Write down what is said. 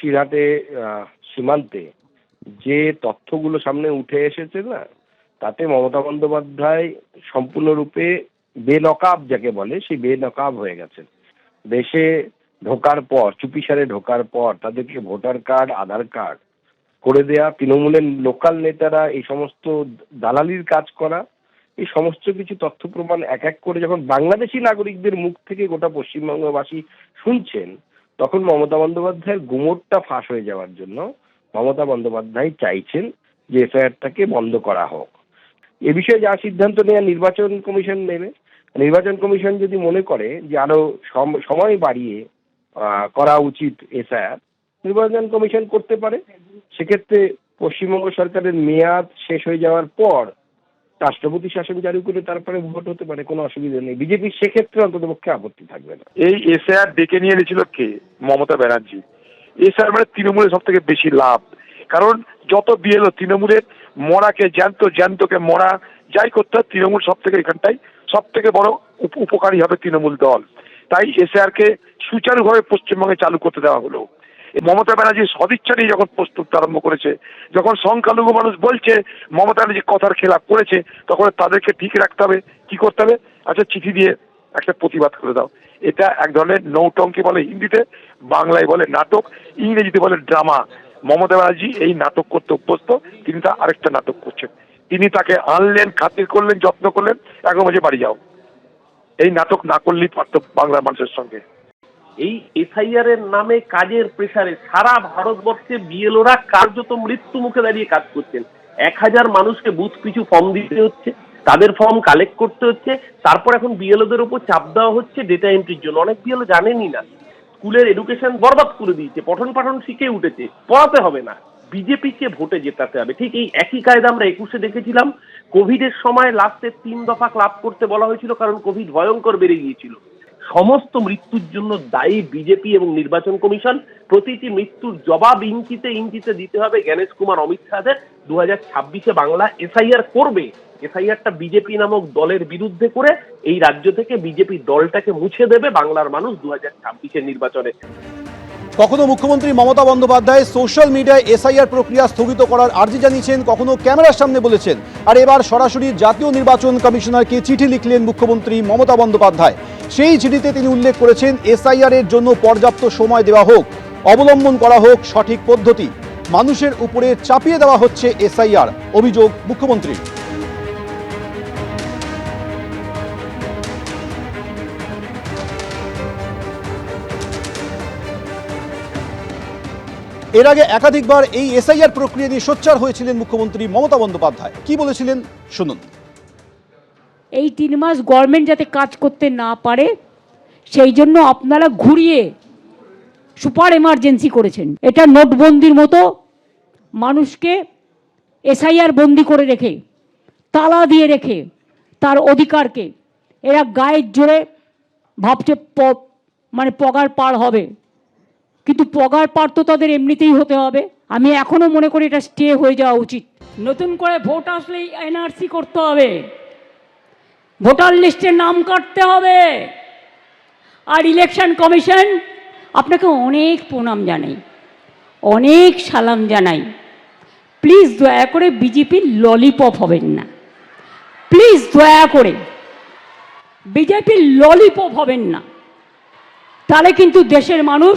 বসিরহাটে সীমান্তে যে তথ্যগুলো সামনে উঠে এসেছে না, তাতে মমতা বন্দ্যোপাধ্যায় সম্পূর্ণরূপে বেনকাব যাকে বলে, সেই বেনকাব হয়ে গেছেন। দেশে ঢোকার পর, চুপিসারে ঢোকার পর তাদেরকে ভোটার কার্ড, আধার কার্ড করে দেয়া, তৃণমূলের লোকাল নেতারা এই সমস্ত দালালির কাজ করা, এই সমস্ত কিছু তথ্য প্রমাণ এক এক করে যখন বাংলাদেশি নাগরিকদের মুখ থেকে গোটা পশ্চিমবঙ্গবাসী শুনছেন তখন মমতা বন্দ্যোপাধ্যায়ের গুমোটটা ফাঁস হয়ে যাওয়ার জন্য মমতা বন্দ্যোপাধ্যায় চাইছেন যে এফআইআরটাকে বন্ধ করা হোক। এ বিষয়ে যা সিদ্ধান্ত নেওয়া নির্বাচন কমিশন নেবে, নির্বাচন কমিশন যদি মনে করে যে আরও সম- সময় বাড়িয়ে করা উচিত এসআইআর নির্বাচন কমিশন করতে পারে। সেক্ষেত্রে পশ্চিমবঙ্গ সরকারের মেয়াদ শেষ হয়ে যাওয়ার পর রাষ্ট্রপতি শাসন জারি করে তারপরে ভোট হতে পারে, কোনো অসুবিধা নেই। বিজেপির সেক্ষেত্রে অন্ততপক্ষে আপত্তি থাকবে না। এই এসআর ডেকে নিয়ে এনেছিল কে? মমতা ব্যানার্জি। এসআর মানে তৃণমূলের সব থেকে বেশি লাভ। কারণ যত বিএলও, তৃণমূলের মরাকে জ্যান্ত, জ্যান্তকে মরা, যাই করতে হয়, তৃণমূল সব থেকে এখানটাই সব থেকে বড় উপ- উপকারী হবে তৃণমূল দল। তাই এসআর কে সুচারুভাবে পশ্চিমবঙ্গে চালু করতে দেওয়া হলো। মমতা ব্যানার্জি সদিচ্ছা নিয়ে যখন প্রস্তুত আরম্ভ করেছে, যখন সংখ্যালঘু মানুষ বলছে মমতা ব্যানার্জি কথার খেলাপ করেছে, তখন তাদেরকে ঠিক রাখতে হবে, কি করতে হবে? আচ্ছা চিঠি দিয়ে একটা প্রতিবাদ করে দাও। এটা এক ধরনের নৌটঙ্কি বলে হিন্দিতে, বাংলায় বলে নাটক, ইংরেজিতে বলে ড্রামা। মমতা ব্যানার্জি এই নাটক করতে অভ্যস্ত, তিনি তা আরেকটা নাটক করছেন। তিনি তাকে আনলেন, খাতির করলেন, যত্ন করলেন, এখন বলছে বাড়ি যাও। এই নাটক না করলেই পারত বাংলার মানুষের সঙ্গে। এই এসআইআর এর নামে কাজের প্রেসারে সারা ভারতবর্ষে বিএলওরা কার্যত মৃত্যু মুখে দাঁড়িয়ে কাজ করছেন। এক হাজার মানুষকে বুথ পিছু ফর্ম দিতে হচ্ছে, তাদের ফর্ম কালেক্ট করতে হচ্ছে, তারপর এখন বিএলওদের উপর চাপ দেওয়া হচ্ছে ডেটা এন্ট্রির জন্য। অনেক বিএলও জানেনই না। স্কুলের এডুকেশন বরবাদ করে দিয়েছে, পঠন পাঠন শিখে উঠেছে, পড়াতে হবে না। বিজেপিকে ভোটে জেতাতে হবে। ঠিক এই একই কায়দা আমরা একুশে দেখেছিলাম। কোভিডের সময় লাস্টের তিন দফা ক্লাব করতে বলা হয়েছিল, কারণ কোভিড ভয়ঙ্কর বেড়ে গিয়েছিল। সমস্ত মৃত্যুর জন্য দায়ী বিজেপি এবং নির্বাচন কমিশন প্রতিটি মৃত্যুর জবাব ইঞ্চিতে ইঞ্চিতে দিতে হবে জ্ঞানেশ কুমার অমিত শাহের। দু হাজার ছাব্বিশে বাংলা এসআইআর করবে। এসআইআরটা বিজেপি নামক দলের বিরুদ্ধে করে এই রাজ্য থেকে বিজেপি দলটাকে মুছে দেবে বাংলার মানুষ দু হাজার নির্বাচনে। কখনো মুখ্যমন্ত্রী মমতা বন্দ্যোপাধ্যায় সোশ্যাল মিডিয়ায় এসআইআর প্রক্রিয়া স্থগিত করার আর্জি জানিয়েছেন, কখনো ক্যামেরার সামনে বলেছেন। আর এবার সরাসরি জাতীয় নির্বাচন কমিশনারকে চিঠি লিখলেন মুখ্যমন্ত্রী মমতা বন্দ্যোপাধ্যায়। সেই চিঠিতে তিনি উল্লেখ করেছেন, এসআইআর এর জন্য পর্যাপ্ত সময় দেওয়া হোক, অবলম্বন করা হোক সঠিক পদ্ধতি। মানুষের উপরে চাপিয়ে দেওয়া হচ্ছে এসআইআর। অভিযোগ মুখ্যমন্ত্রীর। এর আগে একাধিকবার এই এসআইআর প্রক্রিয়া নিয়ে সোচ্চার হয়েছিলেন মুখ্যমন্ত্রী মমতা বন্দ্যোপাধ্যায়। কি বলেছিলেন? শুনুন। এই তিন মাস গভর্নমেন্ট যাতে কাজ করতে না পারে, সেই জন্য আপনারা ঘুরিয়ে সুপার এমার্জেন্সি করেছেন। এটা নোটবন্দির মতো মানুষকে এসআইআর বন্দি করে রেখে, তালা দিয়ে রেখে তার অধিকারকে এরা গায়ের জোরে ভাবছে মানে পগার পার হবে। কিন্তু পগার পার তো তাদের এমনিতেই হতে হবে। আমি এখনও মনে করি এটা স্টে হয়ে যাওয়া উচিত। নতুন করে ভোট আসলেই এনআরসি করতে হবে। ভোটার লিস্টে নাম কাটতে হবে। আর ইলেকশন কমিশন আপনাকে অনেক প্রণাম জানাই, অনেক সালাম জানাই। প্লিজ দয়া করে বিজেপির ললিপপ হবেন না। প্লিজ দয়া করে বিজেপির ললিপপ হবেন না। তাহলে কিন্তু দেশের মানুষ